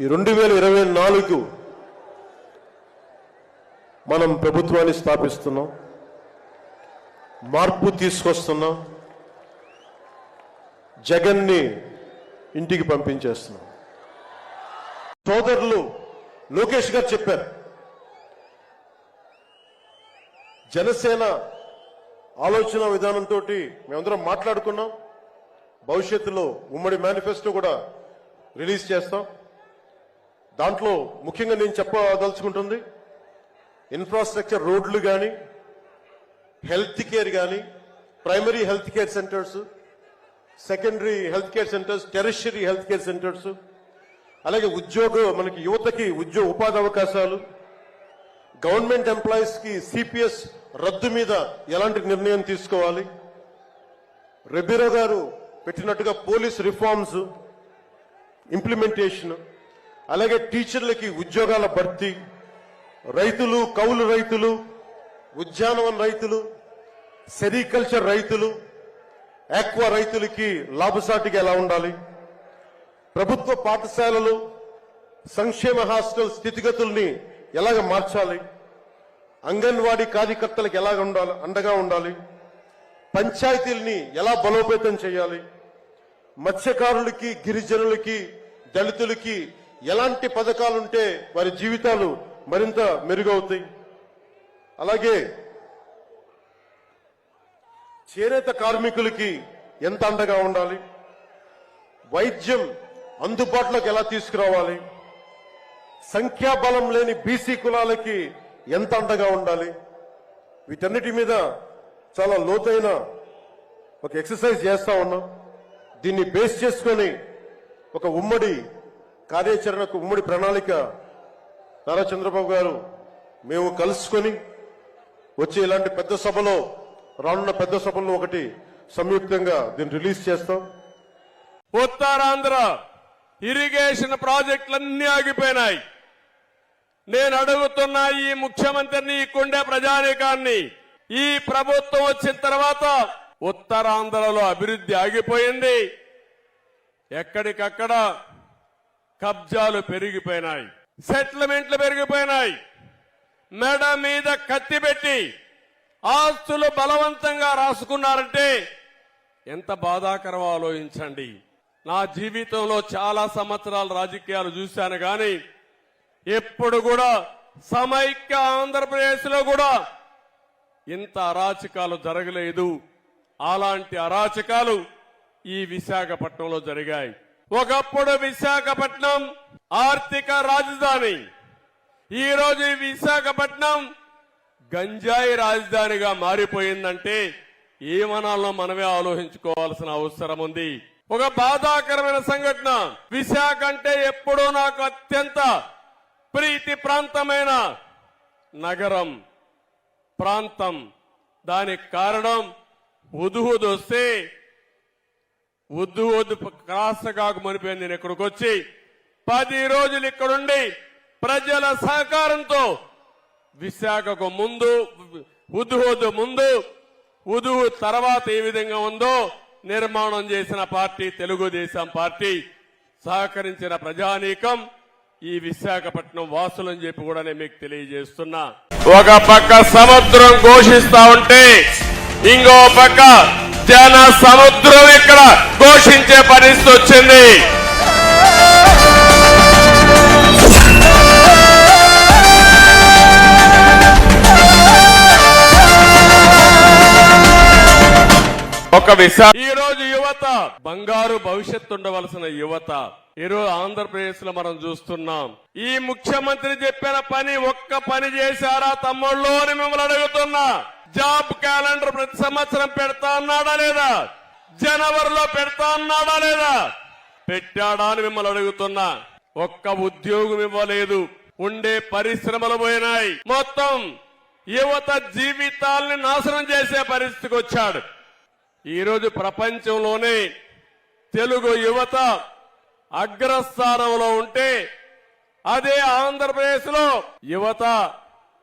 ఈ రెండు వేల ఇరవై నాలుగు మనం ప్రభుత్వాన్ని స్థాపిస్తున్నాం. మార్పు తీసుకొస్తున్నాం. జగన్ని ఇంటికి పంపించేస్తున్నాం. సోదరులు లోకేష్ గారు చెప్పారు. జనసేన ఆలోచన విధానంతో మేమందరం మాట్లాడుకున్నాం. భవిష్యత్తులో ఉమ్మడి మేనిఫెస్టో కూడా రిలీజ్ చేస్తాం. దాంట్లో ముఖ్యంగా నేను చెప్పదలుచుకుంటుంది ఇన్ఫ్రాస్ట్రక్చర్ రోడ్లు కానీ హెల్త్ కేర్ కానీ primary health care centres secondary health care centres tertiary health care centres అలాగే ఉద్యోగ మనకి యువతకి ఉద్యోగ ఉపాధి అవకాశాలు గవర్నమెంట్ ఎంప్లాయీస్కి సిపిఎస్ రద్దు మీద ఎలాంటి నిర్ణయం తీసుకోవాలి రెబీరో గారు పెట్టినట్టుగా పోలీస్ రిఫార్మ్స్ ఇంప్లిమెంటేషన్ అలాగే టీచర్లకి ఉద్యోగాల భర్తీ రైతులు కౌలు రైతులు ఉద్యానవన రైతులు సెరికల్చర్ రైతులు ఆక్వా రైతులకి లాభసాటిగా ఎలా ఉండాలి? ప్రభుత్వ పాఠశాలలు సంక్షేమ హాస్టల్ స్థితిగతుల్ని ఎలాగ మార్చాలి? అంగన్వాడీ కార్యకర్తలకు ఎలాగ ఉండాలి? అండగా ఉండాలి? పంచాయతీల్ని ఎలా బలోపేతం చేయాలి? మత్స్యకారులకి గిరిజనులకి దళితులకి ఎలాంటి పథకాలుంటే వారి జీవితాలు మరింత మెరుగవుతాయి. అలాగే చేనేత కార్మికులకి ఎంత అండగా ఉండాలి? వైద్యం అందుబాటులోకి ఎలా తీసుకురావాలి? సంఖ్యాబలం లేని బీసీ కులాలకి ఎంత అండగా ఉండాలి? వీటన్నిటి మీద చాలా లోతైన ఒక ఎక్సర్సైజ్ చేస్తా ఉన్నాం. దీన్ని బేస్ చేసుకొని ఒక ఉమ్మడి కార్యాచరణకు ఉమ్మడి ప్రణాళిక నారా చంద్రబాబు గారు మేము కలుసుకొని వచ్చే ఇలాంటి పెద్ద సభలో రానున్న పెద్ద సభల్లో ఒకటి సంయుక్తంగా దీన్ని రిలీజ్ చేస్తాం. ఉత్తరాంధ్ర ఇరిగేషన్ ప్రాజెక్టులన్నీ ఆగిపోయినాయి. నేను అడుగుతున్న ఈ ముఖ్యమంత్రిని ఈ కుండే ప్రజానీకాన్ని ఈ ప్రభుత్వం వచ్చిన తర్వాత ఉత్తరాంధ్రలో అభివృద్ధి ఆగిపోయింది. ఎక్కడికక్కడ కబ్జాలు పెరిగిపోయినాయి. సెటిల్మెంట్లు పెరిగిపోయినాయి. మెడ మీద కత్తి పెట్టి ఆస్తులు బలవంతంగా రాసుకున్నారంటే ఎంత బాధాకరం ఆలోచించండి. నా జీవితంలో చాలా సంవత్సరాలు రాజకీయాలు చూశాను కానీ ఎప్పుడు కూడా సమైక్య ఆంధ్రప్రదేశ్లో కూడా ఇంత అరాచకాలు జరగలేదు. అలాంటి అరాచకాలు ఈ విశాఖపట్నంలో జరిగాయి. ఒకప్పుడు విశాఖపట్నం ఆర్థిక రాజధాని. ఈరోజు విశాఖపట్నం గంజాయి రాజధానిగా మారిపోయిందంటే ఏమనాలో మనమే ఆలోచించుకోవాల్సిన అవసరం ఉంది. ఒక బాధాకరమైన సంఘటన. విశాఖ అంటే ఎప్పుడూ నాకు అత్యంత ప్రీతి ప్రాంతమైన నగరం ప్రాంతం. దానికి కారణం ఉదుహుదు వద్దు ఉద్దు వద్దు కాస్త మనిపోయింది నేను ఇక్కడికి వచ్చి. పది రోజులు ఇక్కడుండి ప్రజల సహకారంతో విశాఖకు ముందు ఉదుహుదు ముందు ఉదుహు తర్వాత ఏ విధంగా ఉందో నిర్మాణం చేసిన పార్టీ తెలుగుదేశం పార్టీ సహకరించిన ప్రజానీకం ఈ విశాఖపట్నం వాసులని చెప్పి కూడా నేను మీకు తెలియజేస్తున్నా. ఒక పక్క సముద్రం ఘోషిస్తా ఉంటే ఇంకో పక్క జన సముద్రం ఇక్కడ ఘోషించే పరిస్థితి వచ్చింది? ఒక విశా ఈ రోజు యువత బంగారు భవిష్యత్తు ఉండవలసిన యువత. ఈరోజు ఆంధ్రప్రదేశ్లో మనం చూస్తున్నాం. ఈ ముఖ్యమంత్రి చెప్పిన పని ఒక్క పని చేశారా తమ్ముళ్ళు అని మిమ్మల్ని అడుగుతున్నా. జాబ్ క్యాలెండర్ ప్రతి సంవత్సరం పెడతా అన్నాడా లేదా? జనవరిలో పెడతా అన్నాడా లేదా? పెట్టాడా అని మిమ్మల్ని అడుగుతున్నా. ఒక్క ఉద్యోగం ఇవ్వలేదు. ఉండే పరిశ్రమలు పోయినాయి. మొత్తం యువత జీవితాల్ని నాశనం చేసే పరిస్థితికి వచ్చాడు. ఈరోజు ప్రపంచంలోనే తెలుగు యువత అగ్రస్థానంలో ఉంటే అదే ఆంధ్రప్రదేశ్లో యువత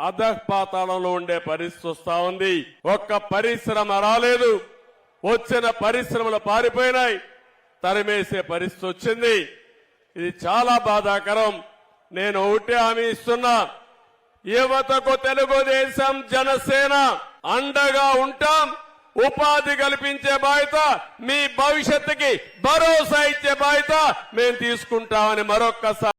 అధపాతాళంలో ఉండే పరిస్థితి వస్తా ఉంది. ఒక్క పరిశ్రమ రాలేదు. వచ్చిన పరిశ్రమలు పారిపోయినాయి. తరిమేసే పరిస్థితి వచ్చింది. ఇది చాలా బాధాకరం. నేను ఒకటే హామీ ఇస్తున్నా. యువతకు తెలుగుదేశం జనసేన అండగా ఉంటాం. ఉపాధి కల్పించే బాధ్యత మీ భవిష్యత్తుకి భరోసా ఇచ్చే బాధ్యత మేము తీసుకుంటామని మరొక్కసారి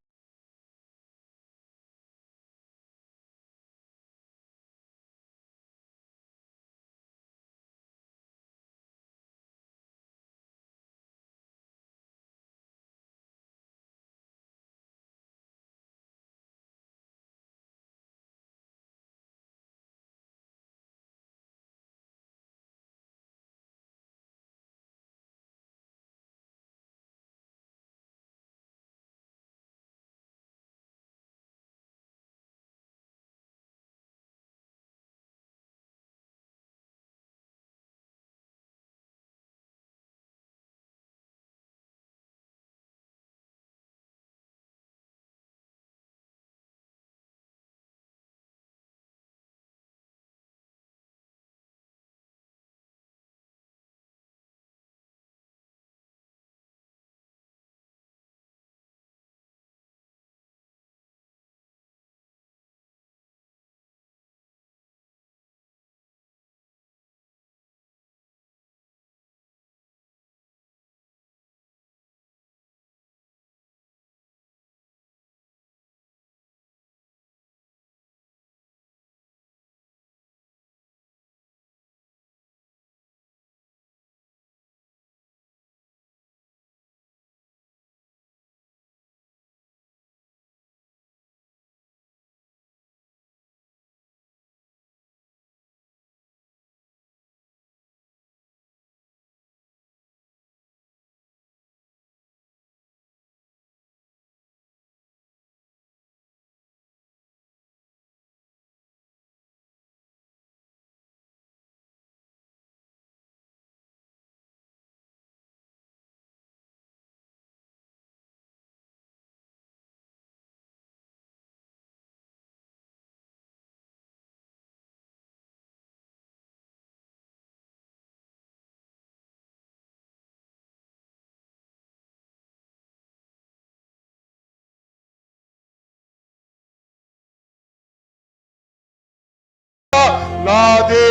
నాది.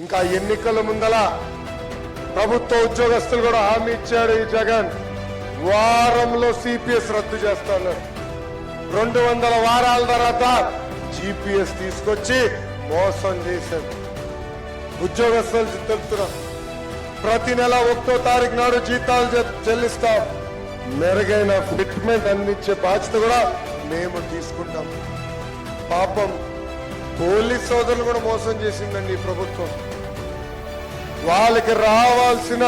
ఇంకా ఎన్నికల ముందల ప్రభుత్వ ఉద్యోగస్తులు కూడా హామీ ఇచ్చాడు ఈ జగన్. వారంలో సిపిఎస్ రద్దు చేస్తాను. రెండు వందల వారాల తర్వాత జిపిఎస్ తీసుకొచ్చి మోసం చేశాడు. ఉద్యోగస్తులు తెలుపుతున్నాం ప్రతి నెల ఒకటో తారీఖు నాడు జీతాలు చెల్లిస్తాం. మెరుగైన ఫిట్మెంట్ అందించే బాధ్యత కూడా మేము తీసుకుంటాం. పాపం పోలీస్ సోదరులు కూడా మోసం చేసిందండి ఈ ప్రభుత్వం. వాళ్ళకి రావాల్సిన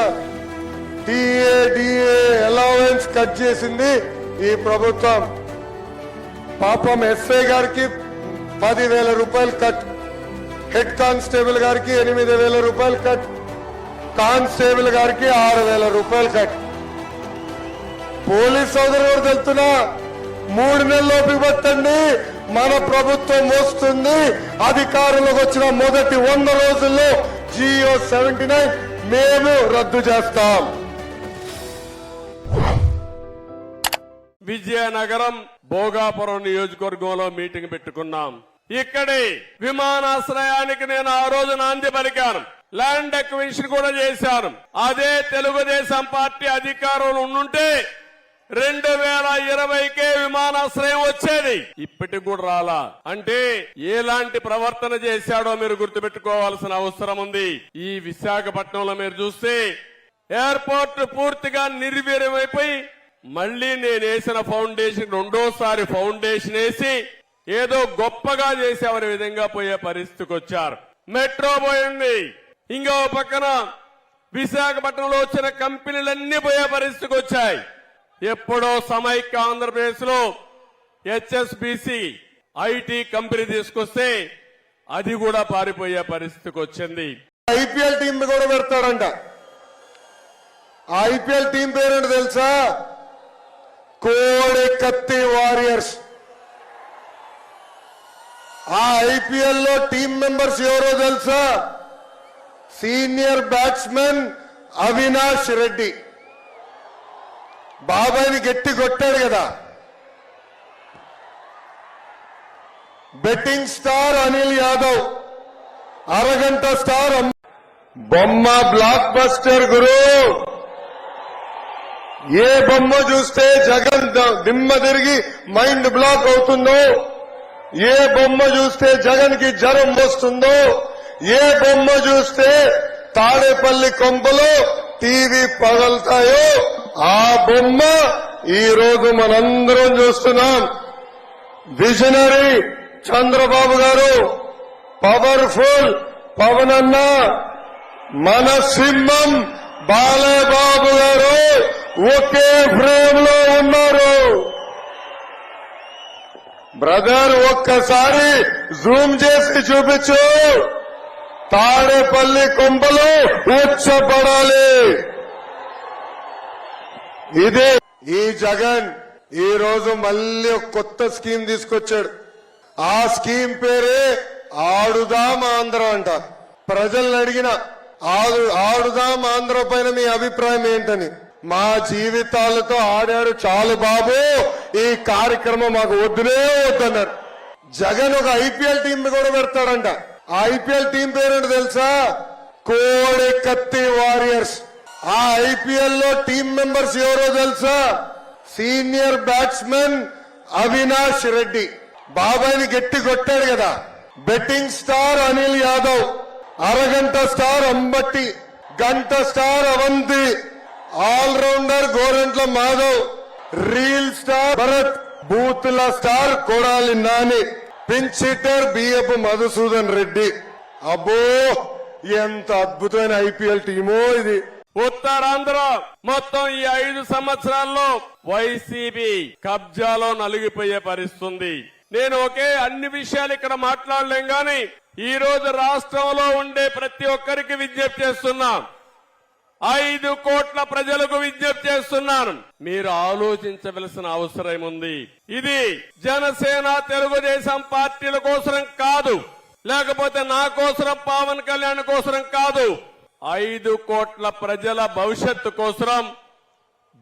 టీఏ అలవెన్స్ కట్ చేసింది ఈ ప్రభుత్వం. పాపం ఎస్ఐ గారికి పదివేల రూపాయలు కట్ హెడ్ కానిస్టేబుల్ గారికి ఎనిమిది వేల రూపాయలు కట్ కానిస్టేబుల్ గారికి ఆరు వేల రూపాయలు కట్ పోలీస్ సోదరు కూడా తెలుతున్నా మూడు నెలల్లోపు పట్టండి మన ప్రభుత్వం వస్తుంది అధికారంలోకి వచ్చిన మొదటి వంద రోజుల్లో జియో సెవెంటీ నైన్ మేము రద్దు చేస్తాం. విజయనగరం భోగాపురం నియోజకవర్గంలో మీటింగ్ పెట్టుకున్నాం. ఇక్కడే విమానాశ్రయానికి నేను ఆ రోజు నాంది పలికాను. ల్యాండ్ ఎక్విషన్ కూడా చేశాను. అదే తెలుగుదేశం పార్టీ అధికారంలో ఉండుంటే రెండు వేల ఇరవైకే విమానాశ్రయం వచ్చేది. ఇప్పటికి కూడా రాలా. అంటే ఎలాంటి ప్రవర్తన చేశాడో మీరు గుర్తుపెట్టుకోవాల్సిన అవసరం ఉంది. ఈ విశాఖపట్నంలో మీరు చూస్తే ఎయిర్పోర్ట్ పూర్తిగా నిర్వీర్యమైపోయి మళ్ళీ నేను వేసిన ఫౌండేషన్ రెండోసారి ఫౌండేషన్ వేసి ఏదో గొప్పగా చేసేవనే విధంగా పోయే పరిస్థితికి వచ్చారు. మెట్రో పోయింది. ఇంకో పక్కన విశాఖపట్నంలో వచ్చిన కంపెనీలన్నీ పోయే పరిస్థితికి వచ్చాయి. ఎప్పుడో సమైక్య ఆంధ్రప్రదేశ్లో హెచ్ఎస్బిసి ఐటీ కంపెనీ తీసుకొస్తే అది కూడా పారిపోయే పరిస్థితికి వచ్చింది. ఐపీఎల్ టీం కూడా పెడతాడంట. ఆ ఐపీఎల్ టీం పేరేంటి తెలుసా? కోడి కత్తి వారియర్స్. ఆ ఐపీఎల్లో టీం మెంబర్స్ ఎవరో తెలుసా? Senior batsmen Avinash Reddy. బాబాయ్ని గట్టి కొట్టాడు కదా. Betting star Anil Yadav. అరగంట స్టార్ బొమ్మ బ్లాక్ బస్టర్ గురు. ఏ బొమ్మ చూస్తే జగన్ దిమ్మ తిరిగి మైండ్ బ్లాక్ అవుతుందో ఏ బొమ్మ చూస్తే జగన్కి జ్వరం వస్తుందో ఏ బొమ్మ చూస్తే తాడేపల్లి కొంపలో టీవీ పగలుతాయో ఆ బొమ్మ ఈ రోజు మనందరం చూస్తున్నాం. విజనరీ చంద్రబాబు గారు పవర్ఫుల్ పవన్ అన్న మన సింహం బాలబాబు గారు ఒకే ఫ్రేమ్లో ఉన్నారు. బ్రదర్ ఒక్కసారి జూమ్ చేసి చూపించు. తాడేపల్లి కొంపలు ఉచ్చపడాలి. ఇదే ఈ జగన్ ఈ రోజు మళ్ళీ కొత్త స్కీమ్ తీసుకొచ్చాడు. ఆ స్కీమ్ పేరే ఆడుదాం ఆంధ్ర అంట. ప్రజల్ని అడిగిన ఆడు ఆడుదాం ఆంధ్ర పైన మీ అభిప్రాయం ఏంటని. మా జీవితాలతో ఆడాడు చాలు బాబు ఈ కార్యక్రమం మాకు వద్దునే వద్దన్నారు. జగన్ ఒక ఐపీఎల్ టీం కూడా పెడతాడంట. ఆ ఐపీఎల్ టీం పేరేంటో తెలుసా? కోడి కత్తి వారియర్స్. ఆ ఐపీఎల్లో టీం మెంబర్స్ ఎవరో తెలుసా? Senior batsmen Avinash Reddy. బాబాయ్ని గట్టి కొట్టాడు కదా. Betting star Anil Yadav. అరగంట స్టార్ అంబట్టి. గంట star Avanti. Allrounder Gorantla Gorantla Madhav. Reel star Bharat. బూత్ల star Kodali Nani. Pinch hitter BF Madhusudan Reddy. అబ్బో ఎంత అద్భుతమైన ఐపీఎల్ టీమో ఇది. ఉత్తరాంధ్ర మొత్తం ఈ ఐదు సంవత్సరాల్లో వైసీపీ కబ్జాలో నలిగిపోయే పరిస్థితుంది. నేను ఒకే అన్ని విషయాలు ఇక్కడ మాట్లాడలేం గాని ఈ రోజు రాష్ట్రంలో ఉండే ప్రతి ఒక్కరికి విజ్ఞప్తి చేస్తున్నా. ఐదు కోట్ల ప్రజలకు విజ్ఞప్తి చేస్తున్నాను. మీరు ఆలోచించవలసిన అవసరం ఉంది. ఇది జనసేన తెలుగుదేశం పార్టీల కోసం కాదు. లేకపోతే నా కోసరం పవన్ కళ్యాణ్ కోసరం కాదు. ఐదు కోట్ల ప్రజల భవిష్యత్తు కోసరం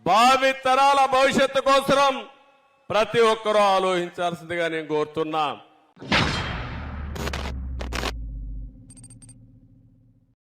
భావి తరాల భవిష్యత్తు కోసరం ప్రతి ఒక్కరూ ఆలోచించాల్సిందిగా నేను కోరుతున్నా.